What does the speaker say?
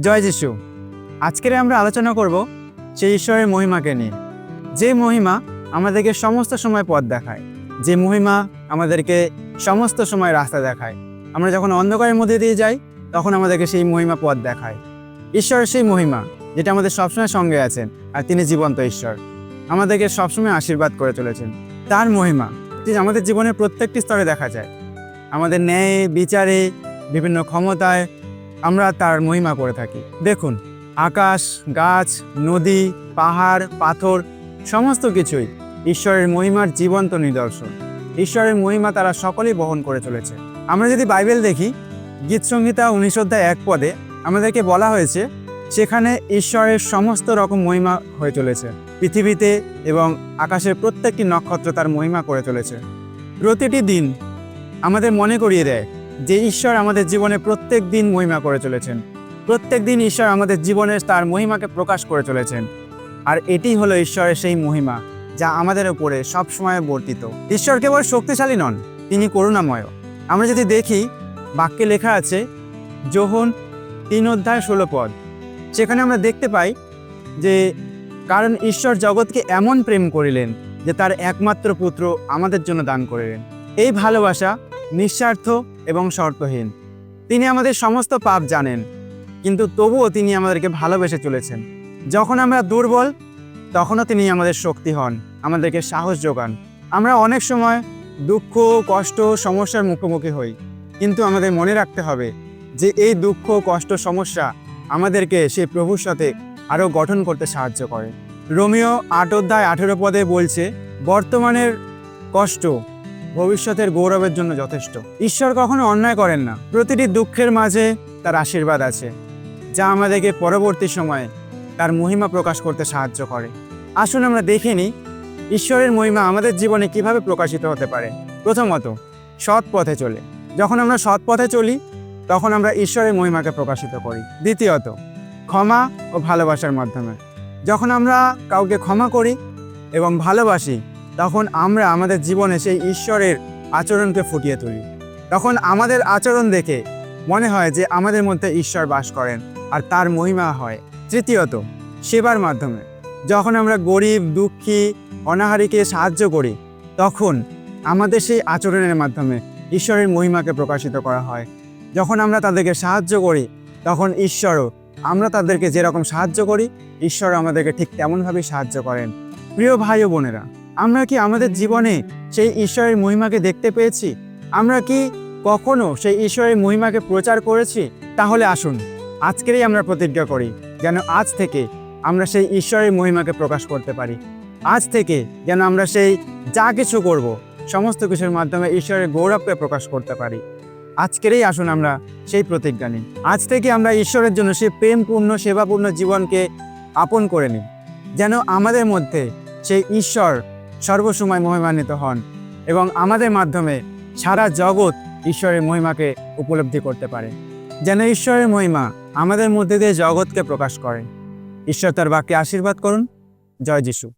জয় যিশু। আজকের আমরা আলোচনা করব সেই ঈশ্বরের মহিমাকে নিয়ে। যে মহিমা আমাদেরকে সমস্ত সময় পথ দেখায়, যে মহিমা আমাদেরকে সমস্ত সময় রাস্তা দেখায়। আমরা যখন অন্ধকারের মধ্যে দিয়ে যাই, তখন আমাদেরকে সেই মহিমা পথ দেখায়। ঈশ্বরের সেই মহিমা, যেটা আমাদের সবসময় সঙ্গে আছেন, আর তিনি জীবন্ত ঈশ্বর। আমাদেরকে সবসময় আশীর্বাদ করে চলেছেন। তার মহিমা, যে আমাদের জীবনের প্রত্যেকটি স্তরে দেখা যায়। আমাদের ন্যায়, বিচারে, বিভিন্ন ক্ষমতায় আমরা তার মহিমা করে থাকি। দেখুন, আকাশ, গাছ, নদী, পাহাড়, পাথর, সমস্ত কিছুই ঈশ্বরের মহিমার জীবন্ত নিদর্শন। ঈশ্বরের মহিমা তারা সকলেই বহন করে চলেছে। আমরা যদি বাইবেল দেখি গীতসংহিতা উনিশ অধ্যায় এক পদে আমাদেরকে বলা হয়েছে, সেখানে ঈশ্বরের সমস্ত রকম মহিমা হয়ে চলেছে। পৃথিবীতে এবং আকাশের প্রত্যেকটি নক্ষত্র তার মহিমা করে চলেছে। প্রতিটি দিন আমাদের মনে করিয়ে দেয় যে ঈশ্বর আমাদের জীবনে প্রত্যেক দিন মহিমা করে চলেছেন। প্রত্যেক দিন ঈশ্বর আমাদের জীবনে তার মহিমাকে প্রকাশ করে চলেছেন। আর এটি হলো ঈশ্বরের সেই মহিমা, যা আমাদের উপরে সবসময় বর্তিত। ঈশ্বর কেবল শক্তিশালী নন, তিনি করুণাময়। আমরা যদি দেখি, বাক্যে লেখা আছে যোহন তিন অধ্যায় ষোলো পদ। সেখানে আমরা দেখতে পাই যে, কারণ ঈশ্বর জগৎকে এমন প্রেম করিলেন যে তার একমাত্র পুত্র আমাদের জন্য দান করিলেন। এই ভালোবাসা নিঃস্বার্থ এবং শর্তহীন। তিনি আমাদের সমস্ত পাপ জানেন, কিন্তু তবুও তিনি আমাদেরকে ভালোবেসে চলেছেন। যখন আমরা দুর্বল, তখনও তিনি আমাদের শক্তি হন, আমাদেরকে সাহস যোগান। আমরা অনেক সময় দুঃখ, কষ্ট, সমস্যার মুখোমুখি হই, কিন্তু আমাদের মনে রাখতে হবে যে এই দুঃখ, কষ্ট, সমস্যা আমাদেরকে সেই প্রভুর সাথে আরও গঠন করতে সাহায্য করে। রোমিও আট অধ্যায় আঠেরো পদে বলছে, বর্তমানের কষ্ট ভবিষ্যতের গৌরবের জন্য যথেষ্ট। ঈশ্বর কখনো অন্যায় করেন না। প্রতিটি দুঃখের মাঝে তার আশীর্বাদ আছে, যা আমাদেরকে পরবর্তী সময়ে তার মহিমা প্রকাশ করতে সাহায্য করে। আসুন আমরা দেখে নিই, ঈশ্বরের মহিমা আমাদের জীবনে কীভাবে প্রকাশিত হতে পারে। প্রথমত, সৎ পথে চলে। যখন আমরা সৎ পথে চলি, তখন আমরা ঈশ্বরের মহিমাকে প্রকাশিত করি। দ্বিতীয়ত, ক্ষমা ও ভালোবাসার মাধ্যমে। যখন আমরা কাউকে ক্ষমা করি এবং ভালোবাসি তখন আমরা আমাদের জীবনে সেই ঈশ্বরের আচরণকে ফুটিয়ে তুলি। তখন আমাদের আচরণ দেখে মনে হয় যে আমাদের মধ্যে ঈশ্বর বাস করেন আর তার মহিমা হয়। তৃতীয়ত, সেবার মাধ্যমে। যখন আমরা গরিব, দুঃখী, অনাহারীকে সাহায্য করি, তখন আমাদের সেই আচরণের মাধ্যমে ঈশ্বরের মহিমাকে প্রকাশিত করা হয়। যখন আমরা তাদেরকে সাহায্য করি, তখন ঈশ্বরও আমরা তাদেরকে যেরকম সাহায্য করি ঈশ্বর আমাদেরকে ঠিক তেমনভাবেই সাহায্য করেন। প্রিয় ভাই ও বোনেরা আমরা কি আমাদের জীবনে সেই ঈশ্বরের মহিমাকে দেখতে পেয়েছি? আমরা কি কখনো সেই ঈশ্বরের মহিমাকে প্রচার করেছি? তাহলে আসুন, আজকেরই আমরা প্রতিজ্ঞা করি যেন আজ থেকে আমরা সেই ঈশ্বরের মহিমাকে প্রকাশ করতে পারি। আজ থেকে যেন আমরা সেই যা কিছু করব, সমস্ত কিছুর মাধ্যমে ঈশ্বরের গৌরবকে প্রকাশ করতে পারি। আজকেরই আসুন আমরা সেই প্রতিজ্ঞা নিই। আজ থেকে আমরা ঈশ্বরের জন্য সেই প্রেমপূর্ণ, সেবাপূর্ণ জীবনকে আপন করে নিই। যেন আমাদের মধ্যে সেই ঈশ্বর সর্বসময় মহিমান্বিত হন এবং আমাদের মাধ্যমে সারা জগৎ ঈশ্বরের মহিমাকে উপলব্ধি করতে পারে। যেন ঈশ্বরের মহিমা আমাদের মধ্যে দিয়ে জগৎকে প্রকাশ করে। ঈশ্বর তার বাক্যে আশীর্বাদ করুন। জয় যিশু।